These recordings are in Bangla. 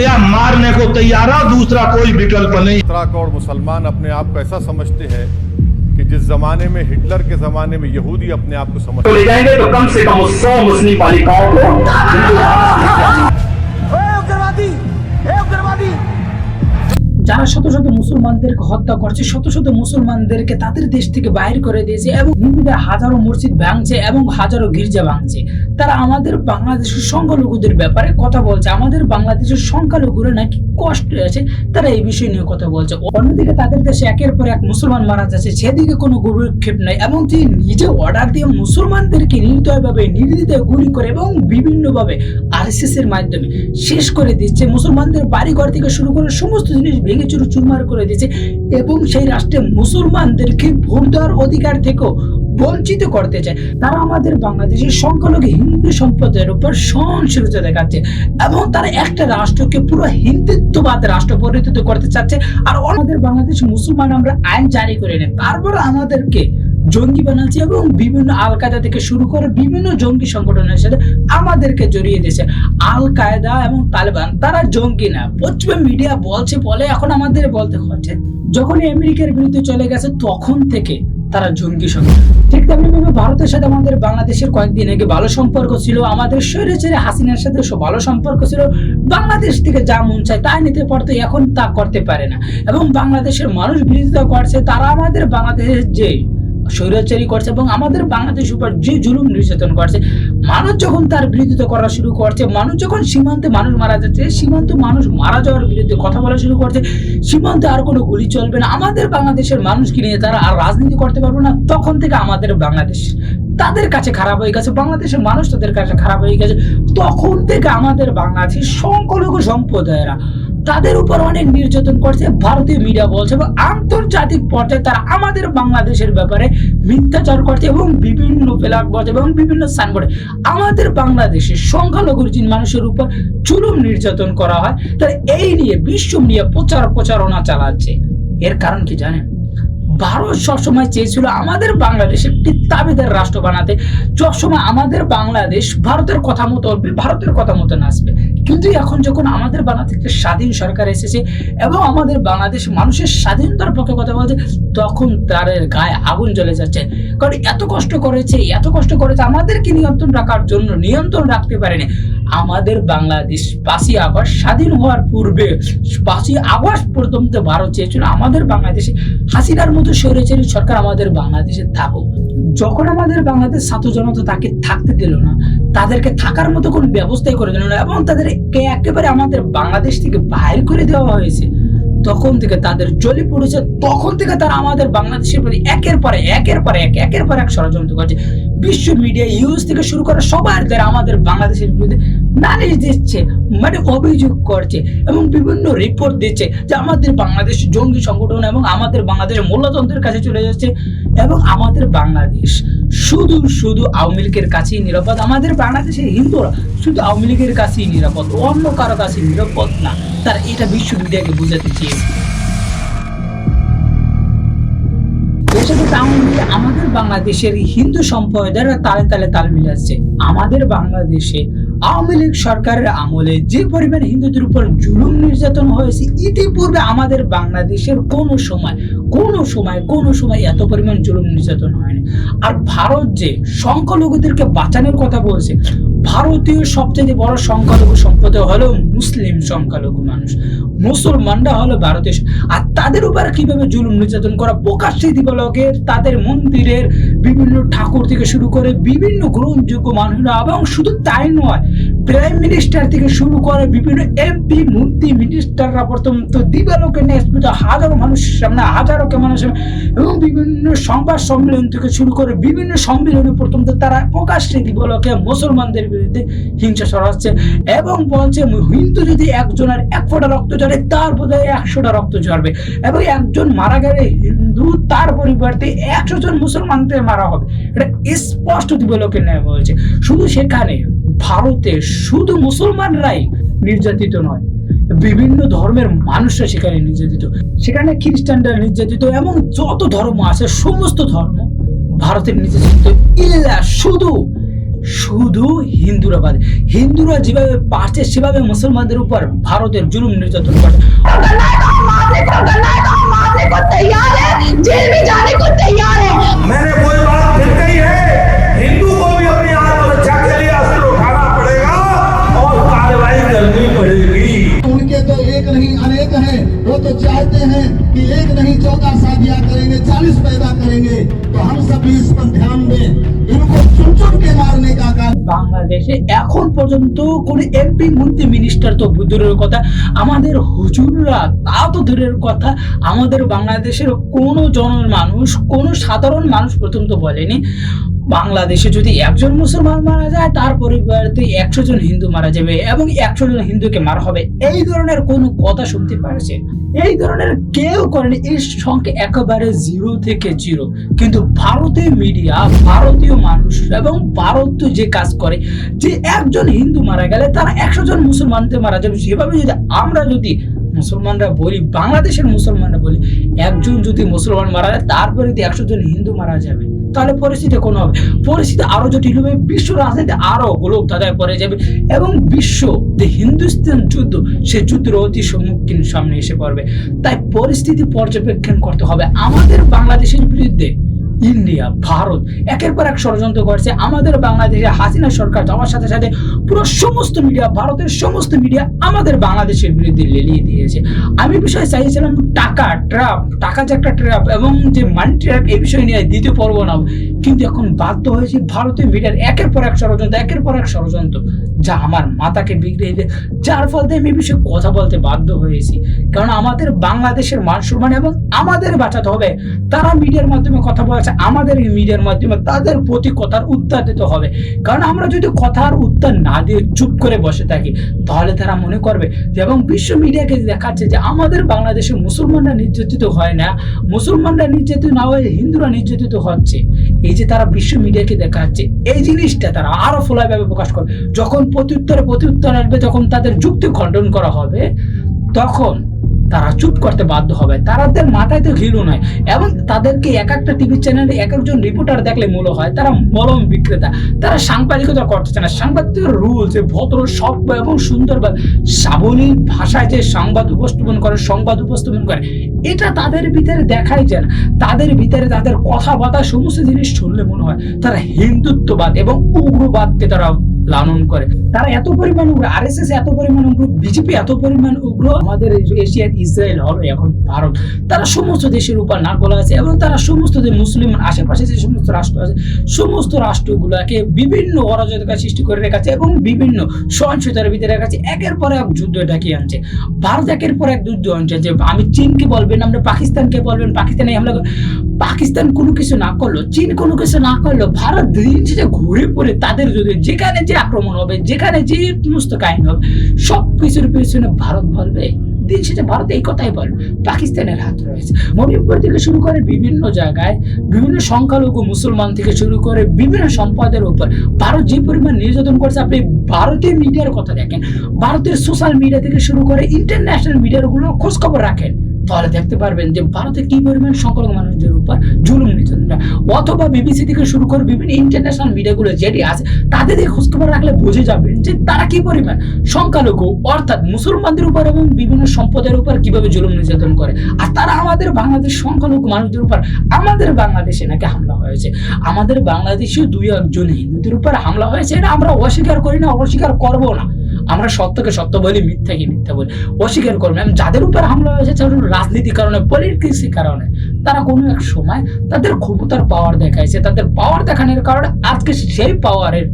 या मारने को तैयार है दूसरा कोई विकल्प नहीं। सत्रह और मुसलमान अपने आप को ऐसा समझते हैं कि जिस जमाने में हिटलर के जमाने में यहूदी अपने आप को तो समझते ले जाएँगे तो कम से कम सौ मुस्लिम बालिकाओं को। যারা শত শত মুসলমানদেরকে হত্যা করছে, শত শত মুসলমানদেরকে তাদের দেশ থেকে বাইর করে দিয়েছে এবং হিন্দুদের হাজারো মসজিদ ভাঙছে এবং হাজারো গির্জা ভাঙছে। তারা আমাদের বাংলাদেশের সংখ্যালঘুদের ব্যাপারে কথা বলছে। আমাদের বাংলাদেশের সংখ্যালঘুরা নাকি কষ্ট আছে, তারা এই বিষয় নিয়ে কথা বলছে। অন্যদিকে তাদের দেশে একের পর এক মুসলমান মারা যাচ্ছে, সেদিকে কোনো গুরুক্ষেপ নাই এবং তিনি নিজে অর্ডার দিয়ে মুসলমানদেরকে নির্দয়ভাবে, নির্দিত গুলি করে এবং বিভিন্নভাবে আরএসএস এর মাধ্যমে শেষ করে দিচ্ছে। মুসলমানদের বাড়িঘর থেকে শুরু করে সমস্ত জিনিস ভেঙে চুরু চুরমার করে দিয়েছে এবং সেই রাষ্ট্রে মুসলমানদেরকে ভোট দেওয়ার অধিকার থেকেও বঞ্চিত করতে চায়। তারা আমাদের বাংলাদেশের সংখ্যালঘু হিন্দু সম্প্রদায়ের উপর সহনশীলতা দেখাচ্ছে এবং তারা একটা রাষ্ট্রকে পুরো হিন্দুত্ববাদ রাষ্ট্র পরিণত করতে চাচ্ছে। আর আমাদের বাংলাদেশ মুসলমান আমরা আইন জারি করে নেই। তারপর আমাদেরকে জঙ্গি বানাচ্ছে এবং বিভিন্ন আল কায়দা থেকে শুরু করে বিভিন্ন জঙ্গি সংগঠনের সাথে আমাদেরকে জড়িয়ে দিয়েছে। আল কায়দা এবং তালেবান, তারা জঙ্গি না। পশ্চিমা মিডিয়া বলছে বলে এখন আমাদের বলতে হচ্ছে। যখন আমেরিকার বিরুদ্ধে চলে গেছে, তখন থেকে তারা জঙ্গি সংগঠন। ঠিক তেমনি ভাবে ভারতের সাথে আমাদের বাংলাদেশের কয়েকদিন আগে ভালো সম্পর্ক ছিল। আমাদের শরীরে ছেড়ে হাসিনার সাথে ভালো সম্পর্ক ছিল। বাংলাদেশ থেকে যা মন চায় তাই নিতে পারতো, এখন তা করতে পারে না। এবং বাংলাদেশের মানুষ বিরোধিতা করছে, তারা আমাদের বাংলাদেশের যে স্বৈরাচারী করছে এবং আমাদের বাংলাদেশ উপর যে জুলুম নির্যাতন করছে, মানুষ যখন তার বিরোধিতা করা শুরু করছে, মানুষ যখন সীমান্তে মানুষ মারা যাচ্ছে, সীমান্ত মানুষ মারা যাওয়ার বিরুদ্ধে কথা বলা শুরু করছে, সীমান্তে আর কোনো গুলি চলবে না। আমাদের বাংলাদেশের মানুষকে নিয়ে তারা আর রাজনীতি করতে পারবে না। তখন থেকে আমাদের বাংলাদেশ তাদের কাছে খারাপ হয়ে গেছে, বাংলাদেশের মানুষ তাদের কাছে খারাপ হয়ে গেছে। তখন থেকে আমাদের বাংলাদেশের সংখ্যালঘু সম্প্রদায়েরা তাদের উপর অনেক নির্যাতন করছে, ভারতীয় মিডিয়া বলছে এবং আন্তর্জাতিক পর্যায়ে তারা আমাদের বাংলাদেশের ব্যাপারে মিথ্যাচার করছে এবং বিভিন্ন ফেলাক বলছে এবং বিভিন্ন সাইনবোর্ডে আমাদের বাংলাদেশের সংখ্যালঘু মানুষের উপর চুলুম নির্যাতন করা হয়, তারা এই নিয়ে বিশ্ব নিয়ে প্রচার প্রচারণা চালাচ্ছে। এর কারণ কি জানেন? ভারত সবসময় চেয়েছিল আমাদের বাংলাদেশ একটি তাবেদার রাষ্ট্র বানাতে। সবসময় আমাদের বাংলাদেশ ভারতের কথা মতো, ভারতের কথা মতো নাচবে। কিন্তু এখন যখন আমাদের বাংলাদেশ একটা স্বাধীন সরকার এসেছে এবং আমাদের বাংলাদেশ মানুষের স্বাধীনতার পক্ষে কথা বলছে, তখন তাদের গায়ে আগুন জ্বলে যাচ্ছে। কারণ এত কষ্ট করেছে, এত কষ্ট করেছে, আমাদেরকে নিয়ন্ত্রণ রাখার জন্য নিয়ন্ত্রণ রাখতে পারেনি। আমাদের বাংলাদেশ পাঁচই আগস্ট স্বাধীন হওয়ার পূর্বে, পাঁচই আগস্ট পর্যন্ত ভারত চেয়েছিল আমাদের বাংলাদেশে হাসিনার মতো স্বৈরাচারী সরকার আমাদের বাংলাদেশে থাকুক। যখন আমাদের বাংলাদেশ ছাত্র জনতা তাকে থাকতে দিল না তাদেরকে থাকার মতো কোনো ব্যবস্থাই করে দিল না এবং তাদেরকে একেবারে আমাদের বাংলাদেশ থেকে বাইর করে দেওয়া হয়েছে। তখন থেকে তাদের জ্বলে পড়েছে। তখন থেকে তারা আমাদের বাংলাদেশের প্রতি একের পরে একের পরে এক, একের পর এক ষড়যন্ত্র করছে। বিশ্ব মিডিয়া ইউজ থেকে শুরু করে সবার দ্বারা আমাদের বাংলাদেশের বিরুদ্ধে নালিশ দিচ্ছে মানে অভিযোগ করছে এবং বিভিন্ন রিপোর্ট দিচ্ছে যে আমাদের বাংলাদেশ জঙ্গি সংগঠন এবং আমাদের বাংলাদেশ মূল্যতন্ত্রের কাছে চলে যাচ্ছে এবং আমাদের বাংলাদেশ শুধু শুধু আওয়ামী লীগের কাছেই নিরাপদ, আমাদের বাংলাদেশের হিন্দুরা শুধু আওয়ামী লীগের কাছেই নিরাপদ, অন্য কারও কাছে নিরাপদ না। তারা এটা বিশ্ব মিডিয়াকে বোঝাতে চেয়েছে। সাথে তাল মিলে আমাদের বাংলাদেশের হিন্দু সম্প্রদায়ের তালে তালে তাল মিলাচ্ছে আমাদের বাংলাদেশে আওয়ামী লীগ সরকারের আমলে যে পরিমাণ হিন্দুদের উপর জুলুম নির্যাতন হয়েছে, ইতিপূর্বে আমাদের বাংলাদেশের কোনো সময় কোনো সময় কোনো সময় এত পরিমাণ জুলুম নির্যাতন হয়নি। আর ভারত যে সংখ্যালঘুদেরকে বাঁচানোর কথা বলছে, ভারতীয় সবচেয়ে বড় সংখ্যালঘু সম্প্রদায় হলো মুসলিম সংখ্যালঘু মানুষ। মুসলমানরা হলো ভারতীয় স- আর তাদের উপর কীভাবে জুলুম নির্যাতন করা প্রকাশ্যে দিবলকের, তাদের মন্দিরের বিভিন্ন ঠাকুর থেকে শুরু করে বিভিন্ন গ্রহণযোগ্য মানুষরা, এবং শুধু তাই নয় প্রাইম মিনিস্টার থেকে শুরু করে বিভিন্ন এমপি মন্ত্রী মিনিস্টাররা পর্যন্ত দিবালোকে নিয়ে হাজারো মানুষের সামনে, হাজারো কে মানুষের এবং বিভিন্ন সংবাদ সম্মেলন থেকে শুরু করে বিভিন্ন সম্মেলনে পর্যন্ত তারা প্রকাশ্যে দিবলোকে মুসলমানদের বিরুদ্ধে হিংসা ছড়াচ্ছে এবং বলছে হিন্দু যদি একজনের এক ফোঁটা রক্ত ঝরে, তার বোধহয় একশোটা রক্ত ঝরবে এবং একজন মারা গেলে হিন্দু, তার পরিবর্তে একশো জন মুসলমানদের মারা হবে। এটা স্পষ্ট দিবলোকে নেওয়া হয়েছে শুধু সেখানে ভারতে শুধু মুসলমানরাই নির্যাতিত নয় বিভিন্ন ধর্মের মানুষরা সেখানে নির্যাতিত সেখানে খ্রিস্টানরা নির্যাতিত এবং যত ধর্ম আছে সমস্ত ধর্ম ভারতের নির্যাতিত ইল্লা শুধু শুধু হিন্দুরা বাদে হিন্দুরা যেভাবে পারছে সেভাবে মুসলমানদের উপর ভারতের জুলুম নির্যাতন করে करना है বাংলাদেশে এখন পর্যন্ত কোন এমপি মন্ত্রী মিনিস্টার তো দূরের কথা, আমাদের হুজুররা তা তো দূরের কথা, আমাদের বাংলাদেশের কোনো জন মানুষ কোনো সাধারণ মানুষ প্রথম তো বলেনি। বাংলাদেশে যদি একজন মুসলমান মারা যায়, তার পরিবারতে একশো জন হিন্দু মারা যাবে এবং একশো জন হিন্দুকে মারা হবে। এই ধরনের কোনো কথা শুনতে পারছে? এই ধরনের কেউ করেনি। এই সংখ্যা একেবারে জিরো থেকে জিরো কিন্তু ভারতীয় মিডিয়া ভারতীয় মানুষ এবং ভারতীয় যে কাজ করে, যে একজন হিন্দু মারা গেলে তারা একশো জন মুসলমানকে মারা যাবে। সেভাবে যদি আমরা যদি মুসলমানরা বলি, বাংলাদেশের মুসলমানরা বলি, একজন যদি মুসলমান মারা যায়, তারপরে যদি একশো জন হিন্দু মারা যাবে তাহলে পরিস্থিতি কোনো হবে? পরিস্থিতি আরও জটিল হবে, বিশ্ব রাজনীতি আরও গোলক দাদায় পড়ে যাবে এবং বিশ্ব যে হিন্দুস্তান যুদ্ধ, সে যুদ্ধের অতি সম্মুখীন সামনে এসে পড়বে। তাই পরিস্থিতি পর্যবেক্ষণ করতে হবে। আমাদের বাংলাদেশের বিরুদ্ধে ইন্ডিয়া, ভারত, একের পর এক ষড়যন্ত্র করছে। আমাদের বাংলাদেশে হাসিনা সরকার যাওয়ার সাথে সাথে পুরো সমস্ত মিডিয়া, ভারতের সমস্ত মিডিয়া আমাদের বাংলাদেশের বিরুদ্ধে লেলিয়ে দিয়েছে। আমি বিষয় চাইছিলাম টাকা ট্র্যাপ টাকা যে একটা ট্র্যাপ এবং যে মানি ট্র্যাপ এই বিষয় নিয়ে দিতে পারব না কিন্তু এখন বাধ্য হয়েছি ভারতীয় মিডিয়ার একের পর এক ষড়যন্ত্র, একের পর এক ষড়যন্ত্র যা আমার মাথাকে বিগড়ে দিয়ে যার ফল আমি এই বিষয়ে কথা বলতে বাধ্য হয়েছি। কারণ আমাদের বাংলাদেশের মান সম্মান এবং আমাদের বাঁচাতে হবে। তারা মিডিয়ার মাধ্যমে কথা বলেছে আমাদের এই মিডিয়ার মাধ্যমে তাদের প্রতি কথার উত্তর দিতে হবে। কারণ আমরা যদি কথার উত্তর না দিয়ে চুপ করে বসে থাকি, তাহলে তারা মনে করবে এবং বিশ্ব মিডিয়াকে দেখাচ্ছে যে আমাদের বাংলাদেশে মুসলমানরা নির্যাতিত হয় না, মুসলমানরা নির্যাতিত না হয়ে হিন্দুরা নির্যাতিত হচ্ছে। এই যে তারা বিশ্ব মিডিয়াকে দেখাচ্ছে, এই জিনিসটা তারা আরও ফোলাভাবে প্রকাশ করবে। যখন প্রত্যুত্তরে প্রত্যুত্তর আসবে, যখন তাদের যুক্তি খণ্ডন করা হবে, তখন তারা চুপ করতে বাধ্য হবে। তাদের মাথায় তো ঘিলু নয়। এবং তাদেরকে এক একটা টিভি চ্যানেলে এক একজন রিপোর্টার দেখলে মূল হয়। তারা মলম বিক্রেতা। তারা সাংবাদিকতা করতেছে না। সাংবাদিকের রুল যে ভদ্র সভ্য এবং সুন্দর বা সাবলীল ভাষায় যে সংবাদ উপস্থাপন করে, সংবাদ উপস্থাপন করে, এটা তাদের ভিতরে দেখাই যায় না। তাদের ভিতরে তাদের কথাবার্তা, সমস্ত জিনিস শুনলে মনে হয় তারা হিন্দুত্ববাদ এবং উগ্রবাদকে তারা লালন করে। তারা এত পরিমাণ উগ্র আর এস এস এত পরিমাণ উগ্র বিজেপি এত পরিমাণ উগ্র। আমাদের এশিয়ার ইসরায়েল হল এখন ভারত। তারা সমস্ত দেশের উপর নাক গলা আছে এবং তারা সমস্ত যে মুসলিম আশেপাশে যে সমস্ত রাষ্ট্র আছে, সমস্ত রাষ্ট্রগুলোকে বিভিন্ন অরাজকতা সৃষ্টি করে রেখেছে এবং বিভিন্ন সহিংসতার ভিতরে রেখেছে। একের পর এক যুদ্ধ ডাকিয়ে আনছে। ভারত একের পর এক যুদ্ধ আনছে যে আমি চীনকে বলবেন, আমরা পাকিস্তানকে বলবেন, পাকিস্তানে হামলা পাকিস্তান কোনো কিছু না করল, চীন কোনো কিছু না করল, ভারত দিন শেষে ঘুরে পড়ে তাদের যদি যেখানে যে আক্রমণ হবে, যেখানে যে সমস্ত কাহিনী হবে সব কিছুর পেছনে ভারত বলবে। দিন শেষে ভারত এই কথাই বলবে, পাকিস্তানের হাত রয়েছে। মণিপুর থেকে শুরু করে বিভিন্ন জায়গায় বিভিন্ন সংখ্যালঘু মুসলমান থেকে শুরু করে বিভিন্ন সম্পদের উপর ভারত যে পরিমাণ নির্যাতন করছে, আপনি ভারতীয় মিডিয়ার কথা দেখেন, ভারতের সোশ্যাল মিডিয়া থেকে শুরু করে ইন্টারন্যাশনাল মিডিয়ারগুলো খোঁজ খবর রাখেন। তাহলে দেখতে পারবেন যে ভারতে কি পরিমাণ সংখ্যালঘু মানুষদের উপর জুলুম নির্যাতন অথবা বিবিসি থেকে শুরু করে বিভিন্ন ইন্টারন্যাশনাল মিডিয়াগুলো যেটি আছে, তাদের দিয়ে খোঁজখবর রাখলে বুঝে যাবেন যে তারা কি পরিমাণ সংখ্যালঘু, অর্থাৎ মুসলমানদের উপর এবং বিভিন্ন সম্পদের উপর কীভাবে জুলুম নির্যাতন করে। আর তারা আমাদের বাংলাদেশ সংখ্যালঘু মানুষদের উপর, আমাদের বাংলাদেশে নাকি হামলা হয়েছে। আমাদের বাংলাদেশেও দুই একজন হিন্দুদের উপর হামলা হয়েছে, এটা আমরা অস্বীকার করি না, অস্বীকার করব না। আমরা সত্যকে সত্য বলি, মিথ্যাকে মিথ্যা বলি। অস্বীকার করব না। যাদের উপর হামলা হয়েছে রাজনীতির কারণে পলিটিক্সের কারণে। তারা কোনো এক সময় তাদের ক্ষমতার পাওয়ার দেখাইছে। তাদের পাওয়ার দেখানোর কারণে আজকে সেই পাওয়ারের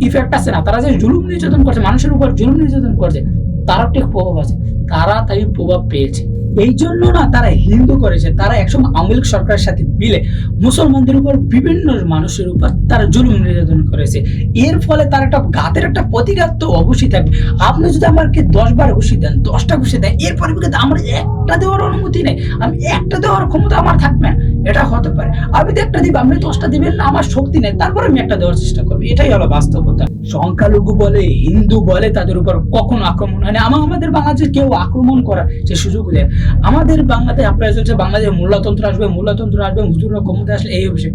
ইফেক্ট আছে না। তারা যে জুলুম নির্যাতন করছে, মানুষের উপর জুলুম নির্যাতন করছে, তারা ঠিক প্রভাব আছে। তারা তাই প্রভাব পেয়েছে। এই জন্য না তারা হিন্দু করেছে, তারা একসময় আওয়ামী লীগ সরকারের সাথে মিলে মুসলমানদের উপর বিভিন্ন মানুষের উপর তারা জুলুম নির্যাতন করেছে। এর ফলে তার একটা গাতের একটা প্রতিঘাত তো অবশ্যই থাকবে। আপনি যদি আমাকে দশবার ঘুষি দেন, দশটা ঘুষি দেন, এর পরিপ্রেক্ষিতে আমার একটা দেওয়ার অনুমতি নেই। আমি একটা দেওয়ার ক্ষমতা আমার থাকবে না। এটা হতে পারে। আমি তো একটা দিব, আপনি দশটা দিবেন না, আমার শক্তি নেই। তারপরে আমি একটা দেওয়ার চেষ্টা করব। এটাই হলো বাস্তবতা। সংখ্যালঘু বলে, হিন্দু বলে তাদের উপর কখনো আক্রমণ হয় না। আমার আমাদের বাংলাদেশে কেউ আক্রমণ করার সে সুযোগ দেয় আমাদের বাংলাতে আপনারা হচ্ছে বাংলাদেশে মূল্যতন্ত্র আসবে মূল্যতন্ত্র আসবে হুজুরা ক্ষমতা আসলে এই সে।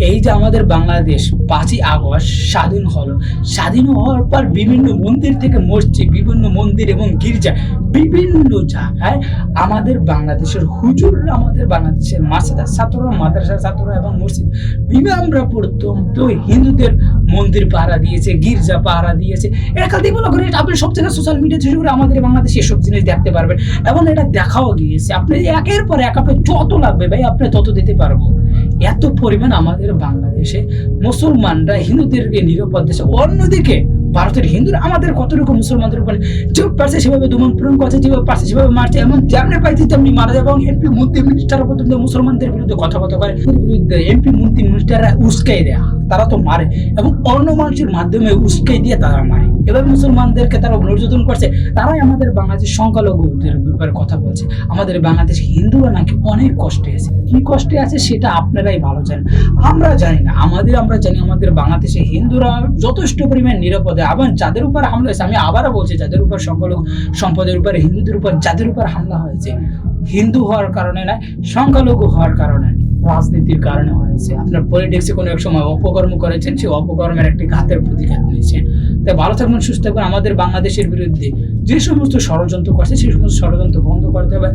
এই যে আমাদের বাংলাদেশ, পাঁচই আগস্ট স্বাধীন হলো। স্বাধীন হওয়ার পর বিভিন্ন মন্দির থেকে মসজিদ, বিভিন্ন মন্দির এবং গির্জা বিভিন্ন জায়গায় আমাদের বাংলাদেশের হুজুররা, আমাদের বাংলাদেশের মাসাদার ছাত্ররা, মাদ্রাসার ছাত্ররা এবং মসজিদ ইমামরা পড়তাম তো হিন্দুদের মন্দির পাহারা দিয়েছে, গির্জা পাহারা দিয়েছে। এটা কাল দিয়ে করে আপনি সব জায়গায় সোশ্যাল মিডিয়া শুরু করে আমাদের বাংলাদেশে এসব জিনিস দেখতে পারবেন। এবং এটা দেখাও গিয়েছে। আপনি একের পর এক, আপনি যত লাগবে ভাই, আপনি তত দিতে পারব। এত পরিমাণ আমাদের বাংলাদেশে মুসলমানরা হিন্দুদেরকে নিরাপদ দেশে অন্যদিকে ভারতের হিন্দুরা আমাদের কতটুকু মুসলমানদের উপরে যে পারছে সেভাবে দমন পূরণ করছে, যেভাবে পারছে সেভাবে মারছে, এমন যেমনি পাইছে তেমনি মারা যায়। এবং এমপি মন্ত্রী মিনিস্টার পর্যন্ত মুসলমানদের বিরুদ্ধে কথা কথা করে। বিরুদ্ধে এমপি মন্ত্রী মিনিস্টাররা উস্কাই দেয়, তারা তো মারে। এবং অন্য মানুষের মাধ্যমে উস্কাই দিয়ে তারা মারে। এবার মুসলমানদেরকে তারা নির্যাতন করছে। তারাই আমাদের বাংলাদেশ সংখ্যালঘুদের ব্যাপারে কথা বলছে। আমাদের বাংলাদেশ হিন্দুরা নাকি অনেক কষ্টে আছে। কি কষ্টে আছে সেটা আপনারাই ভালো জানেন। আমরা জানি না। আমাদের, আমরা জানি আমাদের বাংলাদেশে হিন্দুরা যথেষ্ট পরিমাণ নিরাপদে আবার যাদের উপর হামলা হয়েছে, আমি আবারও বলছি, যাদের উপর সংখ্যালঘু সম্পদের উপর, হিন্দুদের উপর, যাদের উপর হামলা হয়েছে, হিন্দু হওয়ার কারণে নয়, সংখ্যালঘু হওয়ার কারণে রাজনীতির কারণে হয়েছে। আপনার পলিটিক্সে কোনো এক সময় অপকর্ম করেছেন, সেই অপকর্মের একটি ঘাতের প্রতিঘাত নিয়েছেন তাই ভালো থাকবেন, সুস্থ থাকবেন। আমাদের বাংলাদেশের বিরুদ্ধে যে সমস্ত ষড়যন্ত্র করছে, সেই সমস্ত ষড়যন্ত্র বন্ধ করতে হবে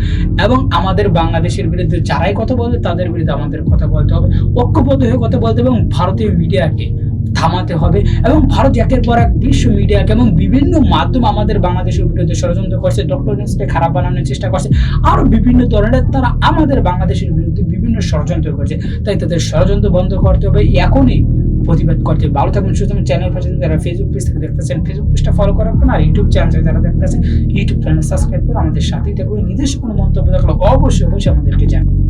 এবং আমাদের বাংলাদেশের বিরুদ্ধে যারাই কথা বলবে, তাদের বিরুদ্ধে আমাদের কথা বলতে হবে। ঐক্যবদ্ধ হয়ে কথা বলতে হবে এবং ভারতীয় মিডিয়াকে থামাতে হবে। এবং ভারত একের পর এক বিশ্ব মিডিয়াকে এবং বিভিন্ন মাধ্যম আমাদের বাংলাদেশের বিরুদ্ধে ষড়যন্ত্র করছে ডক্টর নিউজকে খারাপ বানানোর চেষ্টা করছে আরও বিভিন্ন ধরনের তারা আমাদের বাংলাদেশের বিরুদ্ধে বিভিন্ন ষড়যন্ত্র করছে। তাই তাদের ষড়যন্ত্র বন্ধ করতে হবে, এখনই প্রতিবাদ করতে হবে। ভালো থাকুন সুতরাং চ্যানেল পাশে যারা ফেসবুক পেজ থেকে দেখতেছেন ফেসবুক পেজটা ফলো করে রাখবেন আর ইউটিউব চ্যানেল যারা দেখতেছেন ইউটিউব চ্যানেল সাবস্ক্রাইব করে আমাদের সাথেই থাকবেন নিজস্ব কোনো মন্তব্য থাকলে অবশ্যই অবশ্যই আমাদেরকে জানাবেন।